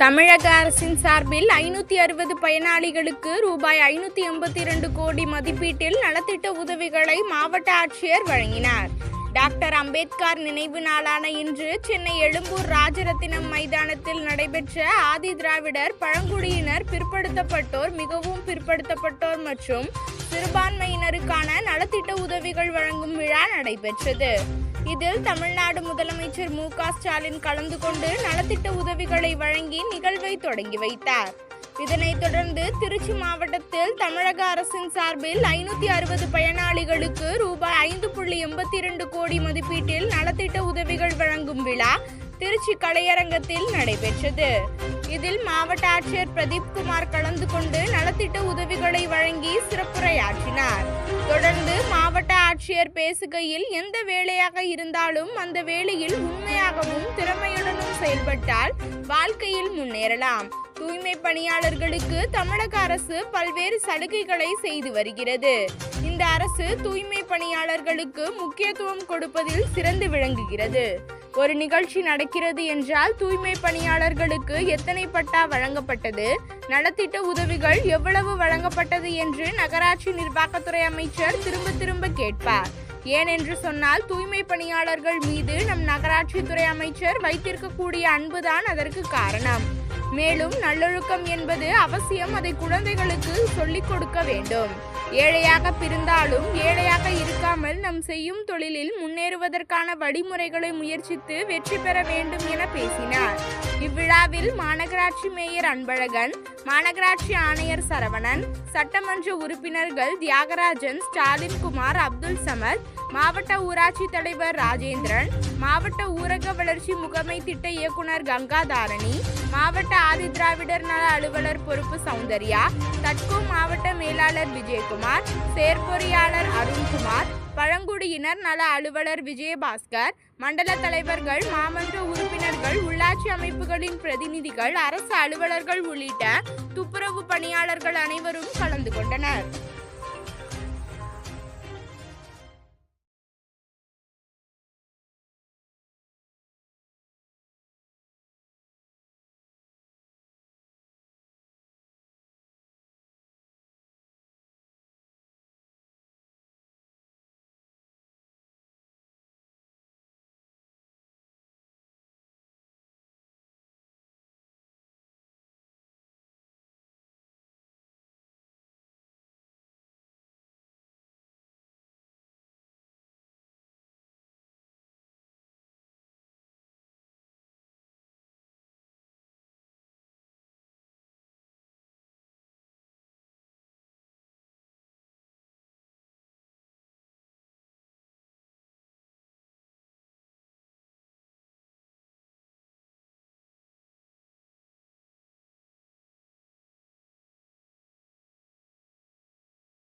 தமிழக அரசின் சார்பில் ஐநூற்றி அறுபது பயனாளிகளுக்கு ரூபாய் ஐநூற்றி எண்பத்தி இரண்டு கோடி மதிப்பீட்டில் நலத்திட்ட உதவிகளை மாவட்ட ஆட்சியர் வழங்கினார். டாக்டர் அம்பேத்கர் நினைவு நாளான இன்று சென்னை எழும்பூர் ராஜரத்தினம் மைதானத்தில் நடைபெற்ற ஆதி திராவிடர் பழங்குடியினர் பிற்படுத்தப்பட்டோர் மிகவும் பிற்படுத்தப்பட்டோர் மற்றும் சிறுபான்மையினருக்கான நலத்திட்ட உதவிகள் வழங்கும் விழா நடைபெற்றது. இதில் தமிழ்நாடு முதலமைச்சர் மு க ஸ்டாலின் கலந்து கொண்டு நலத்திட்ட உதவிகளை வழங்கி நிகழ்வை தொடங்கி வைத்தார். இதனைத் தொடர்ந்து திருச்சி மாவட்டத்தில் தமிழக அரசின் சார்பில் ஐநூத்தி அறுபது பயனாளிகளுக்கு ரூபாய் ஐந்து புள்ளி எண்பத்தி இரண்டு கோடி மதிப்பீட்டில் நலத்திட்ட உதவிகள் வழங்கும் விழா திருச்சி கலையரங்கத்தில் நடைபெற்றது. இதில் மாவட்ட ஆட்சியர் பிரதீப் குமார் கலந்து கொண்டு நலத்திட்ட உதவிகளை வழங்கி சிறப்புரையாற்றினார். தொடர்ந்து மாவட்ட ஆட்சியர் பேசுகையில் எந்த வேலையாக இருந்தாலும் அந்த வேலையில் உண்மையாகவும் திறமையுடனும் செயல்பட்டால் வாழ்க்கையில் முன்னேறலாம். தூய்மை பணியாளர்களுக்கு தமிழக அரசு பல்வேறு சலுகைகளை செய்து வருகிறது. இந்த அரசு தூய்மை பணியாளர்களுக்கு முக்கியத்துவம் கொடுப்பதில் சிறந்து விளங்குகிறது. ஒரு நிகழ்ச்சி நடக்கிறது என்றால் தூய்மை பணியாளர்களுக்கு எத்தனை பட்டா வழங்கப்பட்டது? நலத்திட்ட உதவிகள் எவ்வளவு வழங்கப்பட்டது என்று நகராட்சி நிர்வாகத்துறை அமைச்சர் திரும்ப திரும்ப கேட்பார். ஏனென்று சொன்னால் தூய்மை பணியாளர்கள் மீது நம் நகராட்சித்துறை அமைச்சர் வைத்திருக்கக்கூடிய அன்புதான் அதற்கு காரணம். மேலும் நல்லொழுக்கம் என்பது அவசியம் அதை குழந்தைகளுக்கு சொல்லிக் கொடுக்க வேண்டும். ஏழையாக பிறந்தாலும் இருக்காமல் நம் செய்யும் தொழிலில் முன்னேறுவதற்கான வழிமுறைகளை முயற்சித்து வெற்றி பெற வேண்டும் என பேசினார். இவ்விழாவில் மாநகராட்சி மேயர் அன்பழகன் மாநகராட்சி ஆணையர் சரவணன் சட்டமன்ற உறுப்பினர்கள் தியாகராஜன் ஸ்டாலின் குமார் அப்துல் சமத் மாவட்ட ஊராட்சி தலைவர் ராஜேந்திரன் மாவட்ட ஊரக வளர்ச்சி முகமை திட்ட இயக்குனர் கங்காதாரணி மாவட்ட ஆதிதிராவிடர் நல அலுவலர் பொறுப்பு சௌந்தர்யா தட்கோ மாவட்ட மேலாளர் விஜயகுமார் செயற்பொறியாளர் அருண்குமார் பழங்குடியினர் நல அலுவலர் விஜயபாஸ்கர் மண்டல தலைவர்கள் மாமன்ற உறுப்பினர்கள் உள்ளாட்சி அமைப்புகளின் பிரதிநிதிகள் அரசு அலுவலர்கள் உள்ளிட்ட துப்புரவு பணியாளர்கள் அனைவரும் கலந்து கொண்டனர்.